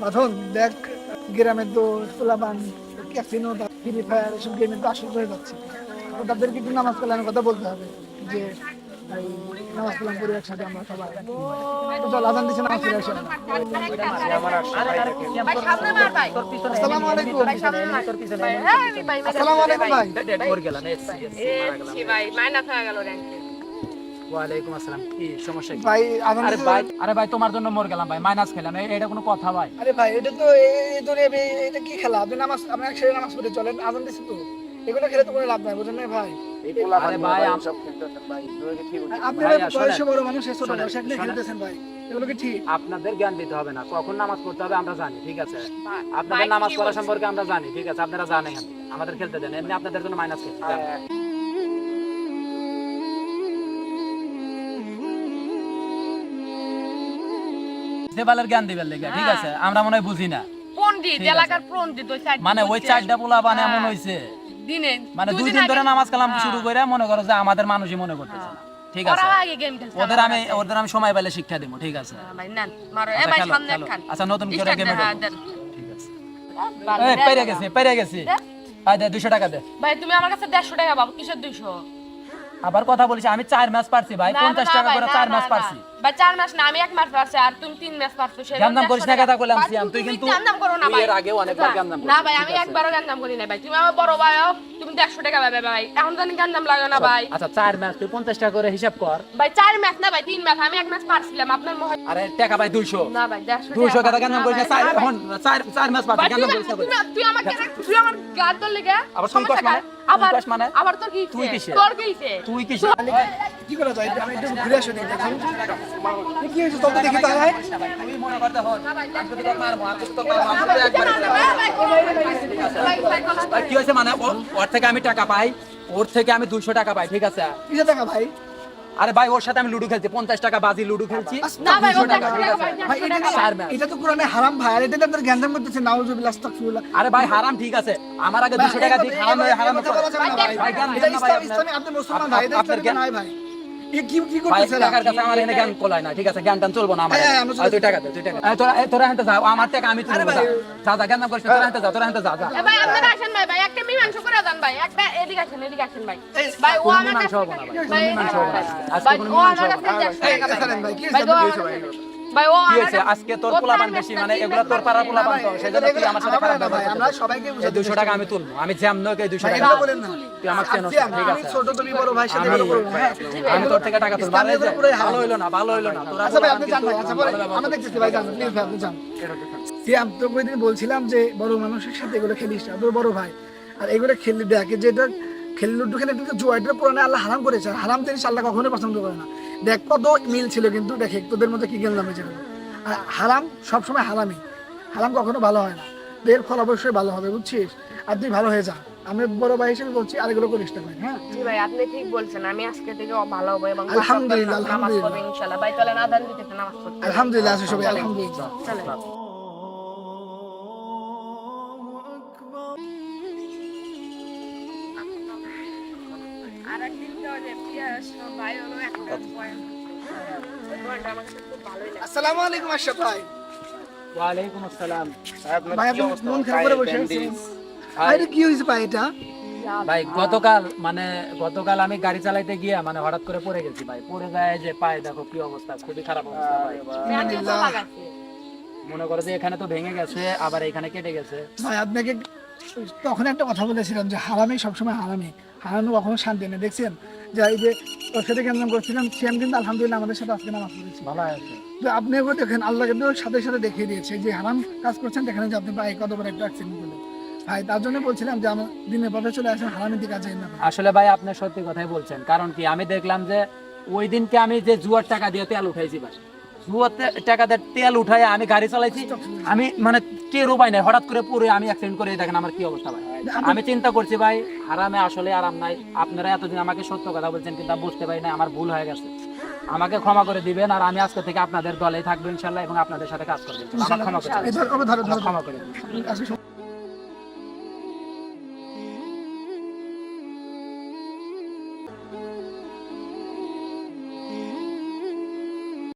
বাঁধন দেখ গ্রামে তো পোলাপান ক্যাসিনো ফ্রি ফায়ার এসব গেমে তো আসক্ত হয়ে যাচ্ছে। তো তাদেরকে একটু নামাজ কালামের কথা বলতে হবে যে নামাজ কালাম করি একসাথে আমরা সবাই। তো চল আজান দিচ্ছে নামাজ পড়ে আসি আমরা। ভাই সামনে মার ভাই আসসালামু আলাইকুম ভাই। সামনে মার ভাই ভাই আসসালামু আলাইকুম ভাই ভাই মাইনাস হয়ে গেল র্যাঙ্ক ওয়ালাইকুম আসসালাম। কি সমস্যা কি? ভাই আরে ভাই আরে ভাই তোমার জন্য মর গেলাম ভাই মাইনাস খেলাম। এটা কোনো কথা ভাই। আরে ভাই এটা তো এই- এই ধরে এটা কি খেলা? আপনি নামাজ আপনি একসাথে নামাজ পড়ে চলেন আজান দিচ্ছে তো। এগুলো খেলে তো কোনো লাভ নাই বুঝেন না ভাই? আরে ভাই আম- ভাই, ভাই আসলে- বড় মানুষ ছোট শোনেন, আপনি খেলতেছেন ভাই এগুলো কি ঠিক? আপনাদের জ্ঞান দিতে হবে না কখন নামাজ পড়তে হবে আমরা জানি ঠিক আছে? আপনাদের নামাজ পড়া সম্পর্কে আমরা জানি ঠিক আছে? আপনারা জানেন। আমাদের খেলতে দেন এমনি আপনাদের জন্য মাইনাস খেলছি দেবালের জ্ঞান দিবেন লেগে ঠিক আছে? আমরা মনে হয় বুঝি না। পণ্ডিত এলাকার পণ্ডিত ওই সাইড মানে ওই চারটা পোলা বানে এমন হইছে। দিনে মানে দুই দিন ধরে নামাজ কালাম হ্যাঁ। শুরু করে মনে করো যে আমাদের মানুষই মনে করতেছে। ঠিক আছে? ওদের আমি ওদের আমি সময় পেলে শিক্ষা দেবো ঠিক আছে? হ্যাঁ, আচ্ছা, আচ্ছা নতুন করে গেমে দেন, হ্যাঁ, দেন। ঠিক আছে। এই পেরে গেছি পেরে গেছি। আয় দে 200 টাকা দে। ভাই তুমি আমার কাছে দেড়শো টাকা পাবো কিসের দুইশো আবার কথা বলিস আমি চার ম্যাচ পারছি ভাই না, না, 50 টাকা করে চার ম্যাচ পারছি। ভাই চার মাস না আমি এক মাস পারছি আর তুমি তিন মাস পারছ সেই জ্ঞানদাম করিস না কথা সিয়াম, তুই তুমি কিন্তু করো না ভাই। এর আগেও অনেকবার না, ভাই আমি। একবারও করি না ভাই। তুমি আমার বড় ভাই তুমি দেড়শো টাকা পাবে ভাই। এখন জানি লাগে না ভাই। আচ্ছা চার ম্যাচ তুই 50 টাকা করে হিসাব কর। ভাই চার ম্যাচ না ভাই তিন ম্যাচ আমি এক ম্যাচ পারছিলাম আপনার আরে টাকা ভাই 200 না ভাই দেড়শো 200 টাকা করিস না চার এখন চার চার পারছি তুই- করিস না তুই- তুই আমাকে তুই আমার লেগে আবার কস মানে? আবার মানে? আবার তোর কি তুই? কিসের? তোর কি হইছে? তুই কি কি করা যায়? আমি একটু ঘুরে আসি দেখি। কি হয়েছে? দেখি মনে করতে আমি তো তোর তো তোর একবার কি হয়েছে মানে? ওর থেকে আমি টাকা পাই। ওর থেকে আমি দুশো টাকা পাই ঠিক আছে? কিসে টাকা ভাই? আরে ভাই ওর সাথে আমি লুডু খেলছি। পঞ্চাশ টাকা বাজি লুডু খেলছি। 200 এটা তো কোরআনে হারাম ভাই। আর এটা তো জ্ঞানদাম করতেছে নাউজুবিল্লাহ আস্তাগফিরুল্লাহ। আরে ভাই হারাম ঠিক আছে। আমার আগে দুশো টাকা দিয়ে হারাম হারাম। আপনি মুসলমান এটা ভাই। এ কি- কি ভাই ভাই, ভাই, ভাই, ভাই, ভাই। ভাই, ও ভাই, ভাই। আজকে ভাই। ভাই, ভাই। ভাই? ভাই, তোর পোলাপান বেশি মানে এগুলো তোর পাড়ার পোলাপান তো ভাই, সেই জন্য তুই আমার সাথে খারাপ ব্যবহার আমরা সবাইকে এই বুঝাতে দুশো টাকা আমি তুলবো আমি জ্যাম নকে দুশো ভাই, টাকা বলেন না। তুই আমার চেনো ঠিক আছে ছোট তুমি বড় ভাইয়ের সাথে করব না, হ্যাঁ? আমি তোর থেকে টাকা তুলবো আরে। ভালো হইল না ভালো হইল না তোরা আচ্ছা ভাই, আপনি ভাই, আচ্ছা ভাই, ভালো ব্যবহার আমরা দেখতেছি ভাই, please ভাই, আপনি আমি তোকে ওই দিন বলছিলাম যে বড় মানুষের সাথে এগুলো খেলিস না তোর বড় ভাই আর এগুলো খেললে দেখে যেটা খেললে লুডু খেলে কিন্তু জুয়া এটা পুরানো আল্লাহ হারাম করেছে। হারাম জিনিস আল্লাহ কখনোই পছন্দ করে না। দেখ কত মিল ছিল কিন্তু দেখে তোদের মধ্যে কি হয়েছে আর হারাম সবসময় হারামই। হারাম কখনো ভালো হয় না। এর ফল অবশ্যই ভালো হবে বুঝছিস? আর তুই ভালো হয়ে যা। আমি বড় ভাই হিসেবে বলছি আর এগুলো করিস না ভাই হ্যাঁ? জি ভাই আপনি ঠিক বলছেন। আমি আজকে থেকে ভালো হব এবং আলহামদুলিল্লাহ, আলহামদুলিল্লাহ। ইনশাআল্লাহ। ভাই চলেন আদান দিতে নামাজ পড়তে। আলহামদুলিল্লাহ সবাই আলহামদুলিল্লাহ। চলেন। আসসালামু আলাইকুম আশরাফ ভাই। ওয়ালাইকুম আসসালাম। ভাই আপনি মন খারাপ করে বসে আছেন। আরে কি হয়েছে ভাই এটা? ভাই গতকাল মানে গতকাল আমি গাড়ি চালাইতে গিয়ে মানে হঠাৎ করে পড়ে গেছি ভাই। পড়ে যায় যে পায়ে দেখো কি অবস্থা খুবই খারাপ অবস্থা ভাই। মনে করো যে এখানে তো ভেঙে গেছে আবার এখানে কেটে গেছে। ভাই আপনাকে তখন একটা কথা বলেছিলাম যে হারামি সবসময় হারামি। হারানো কখনো শান্তি নেই। দেখছেন? যে এই যে ওর সাথে কেমন করছিলাম সেম কিন্তু আলহামদুলিল্লাহ আমাদের সাথে আজকে নামাজ পড়েছি। ভালো আছে। তো আপনি এবার দেখেন আল্লাহ কিন্তু সাথে সাথে দেখিয়ে দিয়েছে। যে হারাম কাজ করছেন দেখেন যে আপনি ভাই কত বড় একটা অ্যাক্সিডেন্ট করলেন। ভাই তার জন্য বলছিলাম যে আমার দিনের পথে চলে আসেন হারামের দিকে না। আসলে ভাই আপনি সত্যি কথাই বলছেন। কারণ কি? আমি দেখলাম যে ওই দিনকে আমি যে জুয়ার টাকা দিয়ে তেল উঠাইছি ভাই। জুয়ার টাকা দিয়ে তেল উঠাই আমি গাড়ি চালাইছি। আমি মানে টেরও পাই নাই। হঠাৎ করে পুরো আমি অ্যাক্সিডেন্ট করে দেখেন আমার কি অবস্থা ভাই। আমি চিন্তা করছি ভাই আরামে আসলে আরাম নাই। আপনারা এতদিন আমাকে সত্য কথা বলছেন কিন্তু বুঝতে পারি না আমার ভুল হয়ে গেছে। আমাকে ক্ষমা করে দিবেন আর আমি আজকে থেকে আপনাদের দলেই থাকব ইনশাল্লাহ এবং আপনাদের সাথে কাজ করব। ক্ষমা করে ক্ষমা করে